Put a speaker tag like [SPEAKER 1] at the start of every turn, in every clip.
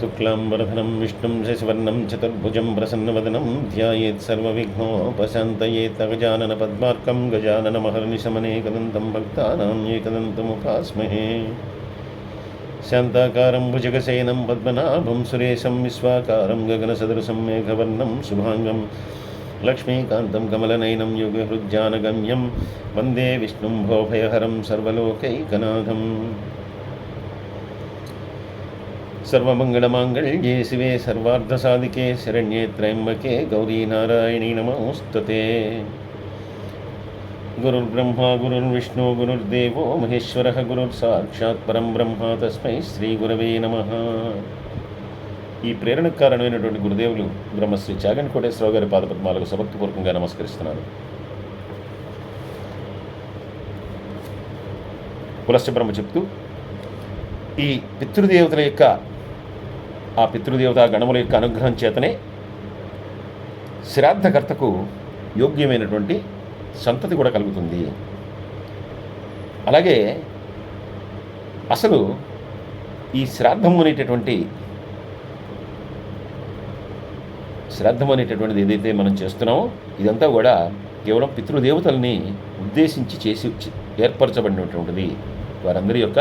[SPEAKER 1] शुक्लाम्बरधनं विष्णुं शशिवर्णं, चतुर्भुजं प्रसन्नवदनं, ध्यायेत् सर्वविघ्नोपशान्तयेत् गजाननपद्मार्कं गजाननमहर्निशमनेकदन्तं भक्तानाम् एकदन्तमुपास्महे। शान्ताकारं भुजगशयनं पद्मनाभं, सुरेशं, विश्वाकारं, गगनसदृशं, मेघवर्णं, शुभाङ्गं, लक्ष्मीकान्तं, कमलनयनं युगहृज्जानगम्यं वंदे विष्णुं, भोभयहरं, सर्वलोकैकनाथम्। सर्वमङ्गलमाङ्गल्ये शिवे सर्वार्धसाधिके शरण्ये त्र्यम्बके गौरीनारायणी नमोऽस्तुते गुरुर्ब्रह्मा गुरुर्विष्णु गुरुर्देवो महेश्वरः गुरुर्साक्षात् परं బ్రహ్మ తస్మై శ్రీ గురవే నమ ఈ ప్రేరణకు కారణమైనటువంటి గురుదేవులు బ్రహ్మశ్రీ చాగన్ కోటేశ్వరరావు గారి పాదపద్మాలకు సభక్తిపూర్వకంగా నమస్కరిస్తున్నాను పులశ్చ బ్రహ్మ చెప్తూ ఈ పితృదేవతల యొక్క ఆ పితృదేవత గణముల యొక్క అనుగ్రహం చేతనే శ్రాద్ధకర్తకు యోగ్యమైనటువంటి సంతతి కూడా కలుగుతుంది. అలాగే అసలు ఈ శ్రాద్ధం అనేటటువంటి శ్రాద్ధం అనేటటువంటిది ఏదైతే మనం చేస్తున్నామో ఇదంతా కూడా కేవలం పితృదేవతల్ని ఉద్దేశించి చేసి ఏర్పరచబడినటువంటిది. వారందరి యొక్క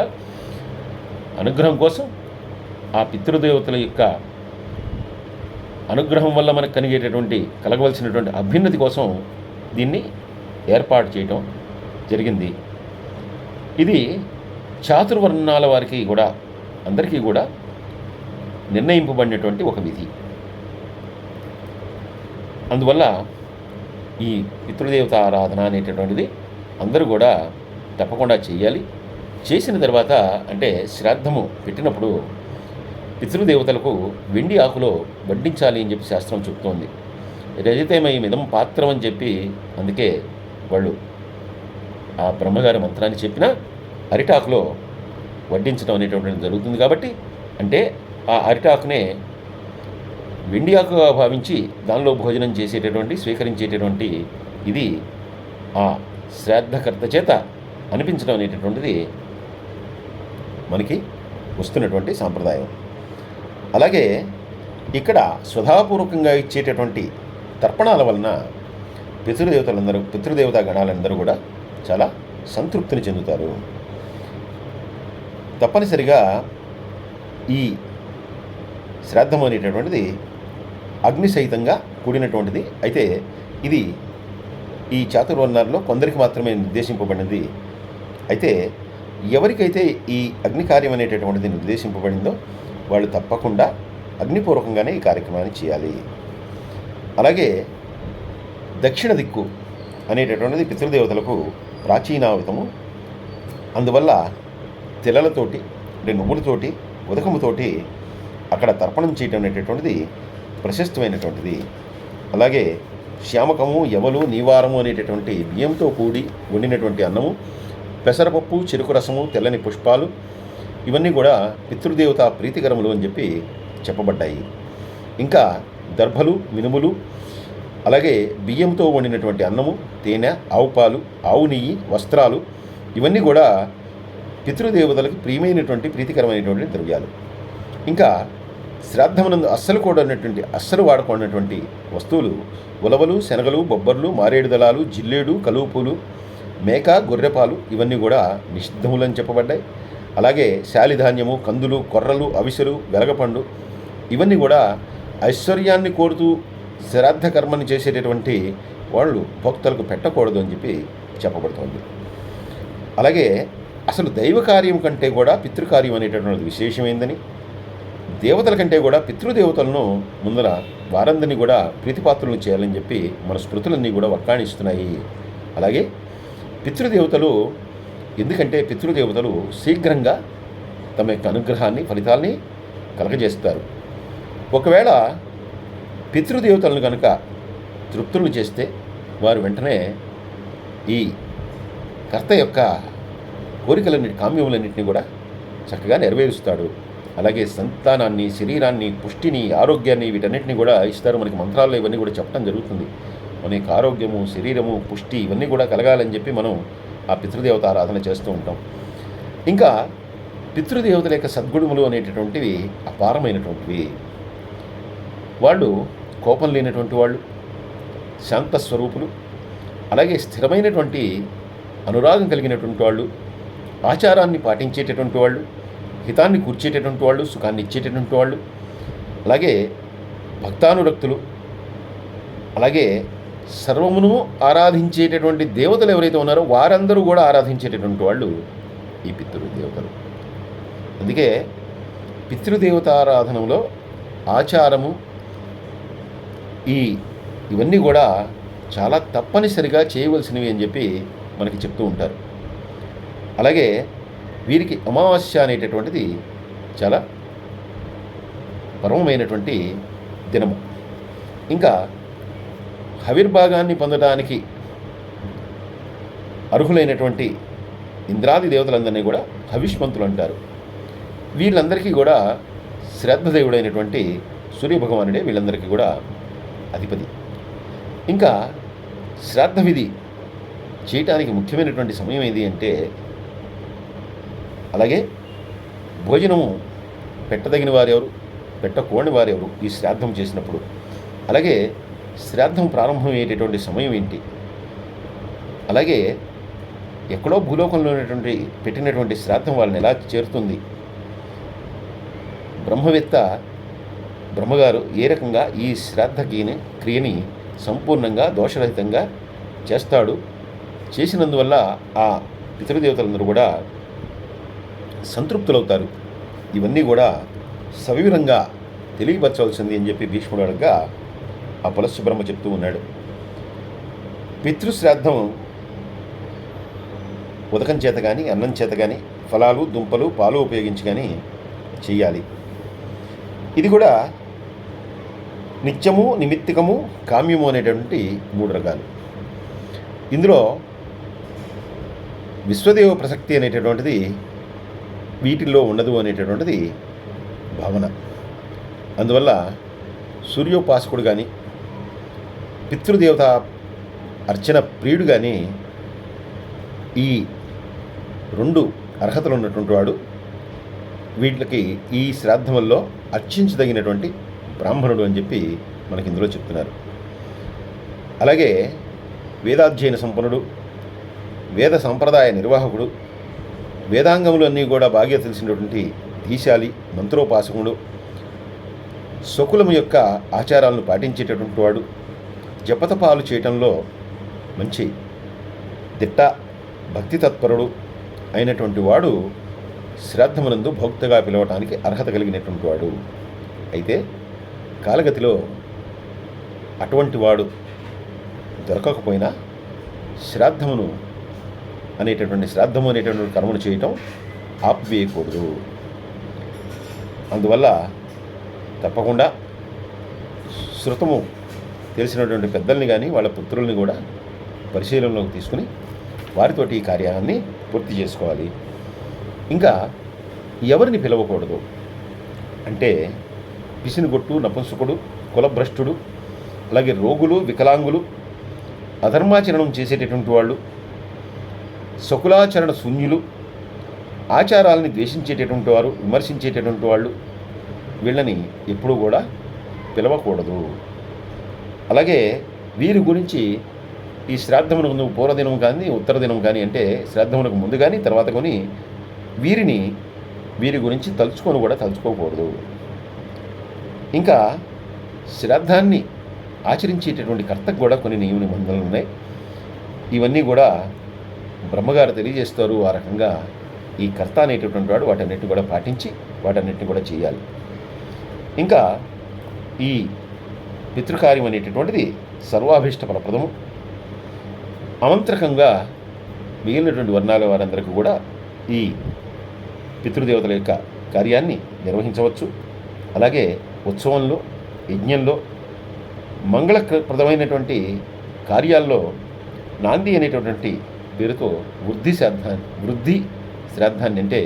[SPEAKER 1] అనుగ్రహం కోసం ఆ పితృదేవతల యొక్క అనుగ్రహం వల్ల మనకు కలిగేటటువంటి కలగవలసినటువంటి అభ్యున్నతి కోసం దీన్ని ఏర్పాటు చేయటం జరిగింది. ఇది చాతుర్వర్ణాల వారికి కూడా అందరికీ కూడా నిర్ణయింపబడినటువంటి ఒక విధి. అందువల్ల ఈ పితృదేవత ఆరాధన అనేటటువంటిది అందరూ కూడా తప్పకుండా చేయాలి. చేసిన తర్వాత అంటే శ్రాద్ధము పెట్టినప్పుడు పితృదేవతలకు వెండి ఆకులో వడ్డించాలి అని చెప్పి శాస్త్రం చెప్తోంది. రజతమయం మిదం పాత్రం అని చెప్పి అందుకే వాళ్ళు ఆ బ్రహ్మగారి మంత్రాన్ని చెప్పిన అరిటాకులో వడ్డించడం అనేటువంటిది జరుగుతుంది కాబట్టి అంటే ఆ అరిటాకునే వెండి ఆకుగా భావించి దానిలో భోజనం చేసేటటువంటి స్వీకరించేటటువంటి ఇది ఆ శ్రాద్ధకర్త చేత అనిపించడం అనేటటువంటిది మనకి వస్తున్నటువంటి సాంప్రదాయం. అలాగే ఇక్కడ స్వధాపూర్వకంగా ఇచ్చేటటువంటి తర్పణాల వలన పితృదేవతలందరూ పితృదేవతా గణాలందరూ కూడా చాలా సంతృప్తిని చెందుతారు. తప్పనిసరిగా ఈ శ్రాద్ధం అనేటటువంటిది అగ్ని సహితంగా కూడినటువంటిది. అయితే ఇది ఈ చాతుర్వర్ణాల్లో కొందరికి మాత్రమే నిర్దేశింపబడినది. అయితే ఎవరికైతే ఈ అగ్ని కార్యం అనేటటువంటిది నిర్దేశింపబడిందో వాళ్ళు తప్పకుండా అగ్నిపూర్వకంగానే ఈ కార్యక్రమాన్ని చేయాలి. అలాగే దక్షిణ దిక్కు అనేటటువంటిది పితృదేవతలకు ప్రాచీనావితము. అందువల్ల తెల్లలతోటి అంటే నువ్వులతోటి ఉదకముతోటి అక్కడ తర్పణం చేయటం అనేటటువంటిది ప్రశస్తమైనటువంటిది. అలాగే శ్యామకము యవలు నీవారము అనేటటువంటి బియ్యంతో కూడి వండినటువంటి అన్నము పెసరపప్పు చెరుకు రసము తెల్లని పుష్పాలు ఇవన్నీ కూడా పితృదేవత ప్రీతికరములు అని చెప్పి చెప్పబడ్డాయి. ఇంకా దర్భలు మినుములు అలాగే బియ్యంతో వండినటువంటి అన్నము తేనె ఆవు పాలు ఆవు నెయ్యి వస్త్రాలు ఇవన్నీ కూడా పితృదేవతలకు ప్రియమైనటువంటి ప్రీతికరమైనటువంటి ద్రవ్యాలు. ఇంకా శ్రాద్ధమునందు అస్సలు కూడా ఉన్నటువంటి అస్సలు వాడుకున్నటువంటి వస్తువులు ఉలవలు శనగలు బొబ్బర్లు మారేడు దళాలు జిల్లేడు కలువుపూలు మేక గొర్రెపాలు ఇవన్నీ కూడా నిషిద్ధములని చెప్పబడ్డాయి. అలాగే శాలిధాన్యము కందులు కొర్రలు అవిసెలు వెలగపండు ఇవన్నీ కూడా ఐశ్వర్యాన్ని కోరుతూ శ్రాద్ధ కర్మని చేసేటటువంటి వాళ్ళు భక్తులకు పెట్టకూడదు అని చెప్పి చెప్పబడుతోంది. అలాగే అసలు దైవ కార్యం కంటే కూడా పితృకార్యం అనేటటువంటి విశేషమైందని దేవతల కంటే కూడా పితృదేవతలను ముందర వారందరినీ కూడా ప్రీతిపాత్రులను చేయాలని చెప్పి మన స్మృతులన్నీ కూడా వక్కాణిస్తున్నాయి. అలాగే పితృదేవతలు ఎందుకంటే పితృదేవతలు శీఘ్రంగా తమ యొక్క అనుగ్రహాన్ని ఫలితాల్ని కలగజేస్తారు. ఒకవేళ పితృదేవతలను కనుక తృప్తులను చేస్తే వారు వెంటనే ఈ కర్త యొక్క కోరికలన్నిటి కామ్యములన్నింటినీ కూడా చక్కగా నెరవేరుస్తాడు. అలాగే సంతానాన్ని శరీరాన్ని పుష్టిని ఆరోగ్యాన్ని వీటన్నిటిని కూడా ఇస్తారు. మనకి మంత్రాల్లో ఇవన్నీ కూడా చెప్పడం జరుగుతుంది. మన యొక్క ఆరోగ్యము శరీరము పుష్టి ఇవన్నీ కూడా కలగాలని చెప్పి మనం ఆ పితృదేవత ఆరాధన చేస్తూ ఉంటాం. ఇంకా పితృదేవతల యొక్క సద్గుణములు అనేటటువంటివి అపారమైనటువంటివి. వాళ్ళు కోపం లేనటువంటి వాళ్ళు శాంత స్వరూపులు అలాగే స్థిరమైనటువంటి అనురాగం కలిగినటువంటి వాళ్ళు ఆచారాన్ని పాటించేటటువంటి వాళ్ళు హితాన్ని కూర్చేటటువంటి వాళ్ళు సుఖాన్ని ఇచ్చేటటువంటి వాళ్ళు అలాగే భక్తానురక్తులు అలాగే సర్వమును ఆరాధించేటటువంటి దేవతలు ఎవరైతే ఉన్నారో వారందరూ కూడా ఆరాధించేటటువంటి వాళ్ళు ఈ పితృదేవతలు. అందుకే పితృదేవతారాధనలో ఆచారము ఈ ఇవన్నీ కూడా చాలా తప్పనిసరిగా చేయవలసినవి అని చెప్పి మనకి చెప్తూ ఉంటారు. అలాగే వీరికి అమావాస్య అనేటటువంటిది చాలా పరమమైనటువంటి దినము. ఇంకా హవిర్భాగాన్ని పొందడానికి అర్హులైనటువంటి ఇంద్రాది దేవతలందరినీ కూడా హవిష్మంతులు అంటారు. వీళ్ళందరికీ కూడా శ్రద్ధదేవుడైనటువంటి సూర్యభగవానుడే వీళ్ళందరికీ కూడా అధిపతి. ఇంకా శ్రాద్ధ విధి చేయటానికి ముఖ్యమైనటువంటి సమయం ఏది అంటే అలాగే భోజనము పెట్టదగిన వారెవరు పెట్టకూడని వారెవరు ఈ శ్రాద్ధం చేసినప్పుడు. అలాగే శ్రాద్ధం ప్రారంభమయ్యేటటువంటి సమయం ఏంటి? అలాగే ఎక్కడో భూలోకంలో ఉన్నటువంటి పెట్టినటువంటి శ్రాద్ధం వాళ్ళని ఎలా చేరుతుంది? బ్రహ్మవేత్త బ్రహ్మగారు ఏ రకంగా ఈ శ్రాద్ధకి క్రియని సంపూర్ణంగా దోషరహితంగా చేస్తాడు? చేసినందువల్ల ఆ పితృదేవతలందరూ కూడా సంతృప్తులవుతారు. ఇవన్నీ కూడా సవివరంగా తెలియపరచవలసింది అని చెప్పి భీష్ముడు అడగగా ఆ పులస్సు బ్రహ్మ చెప్తూ ఉన్నాడు. పితృశ్రాద్ధం ఉదకం చేత కానీ అన్నం చేత కానీ ఫలాలు దుంపలు పాలు ఉపయోగించి కానీ చేయాలి. ఇది కూడా నిత్యము నిమిత్తికము కామ్యము అనేటువంటి మూడు రకాలు. ఇందులో విశ్వదేవ ప్రసక్తి అనేటటువంటిది వీటిల్లో ఉండదు అనేటటువంటిది భావన. అందువల్ల సూర్యోపాసకుడు కానీ పితృదేవత అర్చన ప్రియుడు కానీ ఈ రెండు అర్హతలు ఉన్నటువంటి వాడు వీటికి ఈ శ్రాద్ధముల్లో అర్చించదగినటువంటి బ్రాహ్మణుడు అని చెప్పి మనకి ఇందులో చెప్తున్నారు. అలాగే వేదాధ్యయన సంపన్నుడు వేద సంప్రదాయ నిర్వాహకుడు వేదాంగములు అన్నీ కూడా బాగా తెలిసినటువంటి ధీశాలి మంత్రోపాసకుడు స్వకులము యొక్క ఆచారాలను పాటించేటటువంటి వాడు జపతపాలు చేయటంలో మంచి దిట్ట భక్తి తత్పరుడు అయినటువంటి వాడు శ్రాద్ధమునందు భోక్తగా పిలవటానికి అర్హత కలిగినటువంటి వాడు. అయితే కాలగతిలో అటువంటి వాడు దొరకకపోయినా శ్రాద్ధమును అనేటటువంటి శ్రాద్ధము అనేటటువంటి కర్మను చేయటం ఆపివేయకూడదు. అందువల్ల తప్పకుండా శృతము తెలిసినటువంటి పెద్దల్ని కానీ వాళ్ళ పుత్రుల్ని కూడా పరిశీలనలోకి తీసుకుని వారితోటి ఈ కార్యాన్ని పూర్తి చేసుకోవాలి. ఇంకా ఎవరిని పిలవకూడదు? అంటే పిసినిగొట్టు నపుంసకుడు కులభ్రష్టుడు అలాగే రోగులు వికలాంగులు అధర్మాచరణం చేసేటటువంటి వాళ్ళు సకులాచరణ శూన్యులు ఆచారాలని ద్వేషించేటటువంటి వారు విమర్శించేటటువంటి వాళ్ళు వీళ్ళని ఎప్పుడూ కూడా పిలవకూడదు. అలాగే వీరి గురించి ఈ శ్రాద్ధమునకు నువ్వు పూర్వదినం కానీ ఉత్తర దినం కానీ అంటే శ్రాద్ధమునకు ముందు కానీ తర్వాత కొని వీరిని వీరి గురించి తలుచుకొని కూడా తలుచుకోకూడదు. ఇంకా శ్రాద్ధాన్ని ఆచరించేటటువంటి కర్తకు కూడా కొన్ని నియమ నిబంధనలు ఉన్నాయి. ఇవన్నీ కూడా బ్రహ్మగారు తెలియజేస్తారు. ఆ రకంగా ఈ కర్త అనేటటువంటి వాడు వాటన్నిటిని కూడా పాటించి వాటన్నిటిని కూడా చేయాలి. ఇంకా ఈ పితృకార్యం అనేటటువంటిది సర్వాభీష్ట ఫలప్రదము అమంత్రకంగా మిగిలినటువంటి వర్ణాల వారందరికీ కూడా ఈ పితృదేవతల యొక్క కార్యాన్ని నిర్వహించవచ్చు. అలాగే ఉత్సవంలో యజ్ఞంలో మంగళప్రదమైనటువంటి కార్యాల్లో నాంది అనేటటువంటి పేరుతో వృద్ధి శ్రాద్ధాన్ని వృద్ధి శ్రాద్ధాన్ని అంటే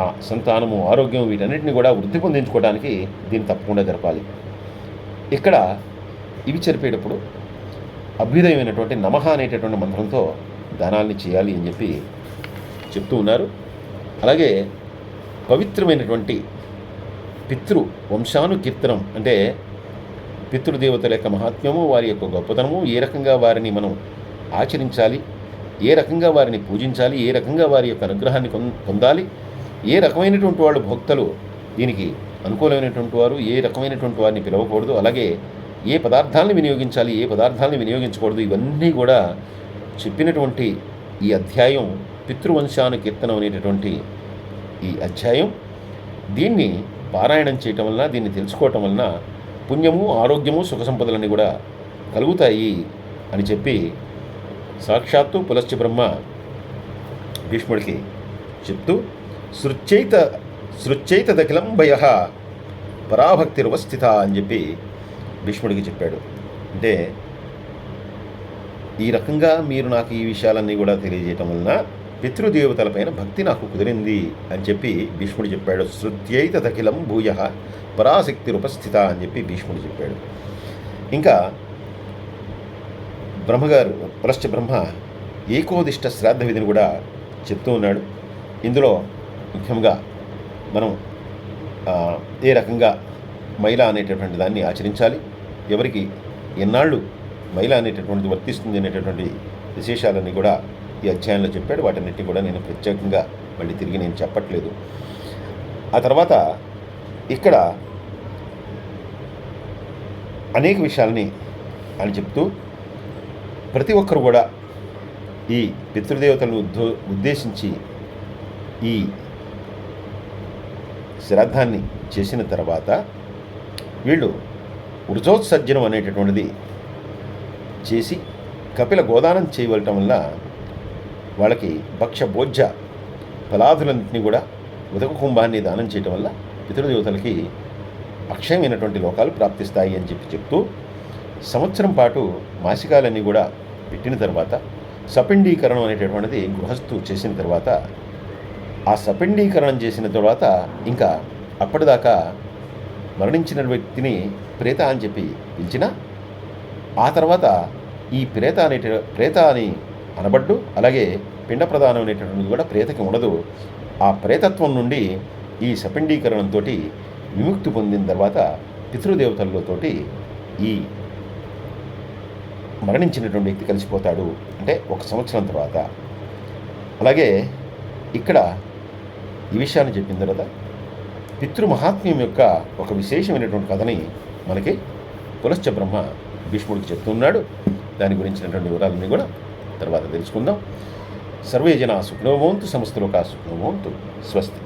[SPEAKER 1] ఆ సంతానము ఆరోగ్యం వీటన్నిటిని కూడా వృద్ధి పొందించుకోవడానికి దీన్ని తప్పకుండా జరపాలి. ఇక్కడ ఇవి జరిపేటప్పుడు అభ్యుదయమైనటువంటి నమహ అనేటటువంటి మంత్రంతో దానాల్ని చేయాలి అని చెప్పి చెప్తూ ఉన్నారు. అలాగే పవిత్రమైనటువంటి పితృ వంశానుకీర్తనం అంటే పితృదేవతల యొక్క మహాత్మ్యము వారి యొక్క గొప్పతనము ఏ రకంగా వారిని మనం ఆచరించాలి ఏ రకంగా వారిని పూజించాలి ఏ రకంగా వారి యొక్క అనుగ్రహాన్ని పొందాలి ఏ రకమైనటువంటి వాళ్ళు భక్తులు దీనికి అనుకోలేనటువంటి వారు ఏ రకమైనటువంటి వారిని పిలవకూడదు అలాగే ఏ పదార్థాలను వినియోగించాలి ఏ పదార్థాలను వినియోగించకూడదు ఇవన్నీ కూడా చెప్పినటువంటి ఈ అధ్యాయం పితృవంశానుకీర్తనం అనేటటువంటి ఈ అధ్యాయం. దీన్ని పారాయణం చేయటం వలన దీన్ని తెలుసుకోవటం వలన పుణ్యము ఆరోగ్యము సుఖ సంపదలన్నీ కూడా కలుగుతాయి అని చెప్పి సాక్షాత్తు పులశ్చ బ్రహ్మ భీష్ముడికి చెప్తూ సృచ్చైత సృచ్చైతదఖిలం భయ పరాభక్తిర్వస్థిత అని చెప్పి భీష్ముడికి చెప్పాడు. అంటే ఈ రకంగా మీరు నాకు ఈ విషయాలన్నీ కూడా తెలియజేయటం వలన పితృదేవతలపైన భక్తి నాకు కుదిరింది అని చెప్పి భీష్ముడు చెప్పాడు. శృత్యైతదఖిలం భూయ పరాశక్తి రూపస్థిత అని చెప్పి భీష్ముడు చెప్పాడు. ఇంకా బ్రహ్మగారు పులశ్చ బ్రహ్మ ఏకోదిష్ట శ్రాద్ధ విధిని కూడా చెప్తూ ఉన్నాడు. ఇందులో ముఖ్యంగా మనం ఏ రకంగా మైల అనేటటువంటి దాన్ని ఆచరించాలి? ఎవరికి ఎన్నాళ్ళు మైల అనేటటువంటిది వర్తిస్తుంది అనేటటువంటి విశేషాలన్నీ కూడా ఈ అధ్యాయంలో చెప్పాడు. వాటన్నిటిని కూడా నేను ప్రత్యేకంగా మళ్ళీ తిరిగి నేను చెప్పట్లేదు. ఆ తర్వాత ఇక్కడ అనేక విషయాలని అని చెప్తూ ప్రతి ఒక్కరు కూడా ఈ పితృదేవతలను ఉద్దో ఉద్దేశించి ఈ శ్రాద్ధాన్ని చేసిన తర్వాత వీళ్ళు వృజోత్సర్జనం అనేటటువంటిది చేసి కపిల గోదానం చేయవలటం వల్ల వాళ్ళకి భక్ష భోజ్య ఫలాదులన్నింటినీ కూడా ఉదక కుంభాన్ని దానం చేయటం వల్ల పితృదేవతలకి అక్షయమైనటువంటి లోకాలు ప్రాప్తిస్తాయి అని చెప్పి చెప్తూ సంవత్సరం పాటు మాసికాలన్నీ కూడా పెట్టిన తర్వాత సపిండీకరణం అనేటటువంటిది గృహస్థు చేసిన తర్వాత ఆ సపిండీకరణం చేసిన తర్వాత ఇంకా అప్పటిదాకా మరణించిన వ్యక్తిని ప్రేత అని చెప్పి పిలిచిన ఆ తర్వాత ఈ ప్రేత అనే ప్రేత అని అనబడ్డు అలాగే పిండ ప్రధానం అనేటటువంటిది కూడా ప్రేతకి ఉండదు. ఆ ప్రేతత్వం నుండి ఈ సపిండీకరణంతో విముక్తి పొందిన తర్వాత పితృదేవతలతోటి ఈ మరణించినటువంటి వ్యక్తి కలిసిపోతాడు అంటే ఒక సంవత్సరం తర్వాత. అలాగే ఇక్కడ ఈ విషయాన్ని చెప్పిన తర్వాత పితృమహాత్మ్యం యొక్క ఒక విశేషమైనటువంటి కథని మనకి పులశ్చ బ్రహ్మ భీష్ముడికి చెప్తున్నాడు దాని గురించినటువంటి వివరాలన్నీ కూడా తర్వాత తెలుసుకుందాం. సర్వే జన సుఖనోమోంతు సమస్తలోకా సుఖనోమోంతు స్వస్తి.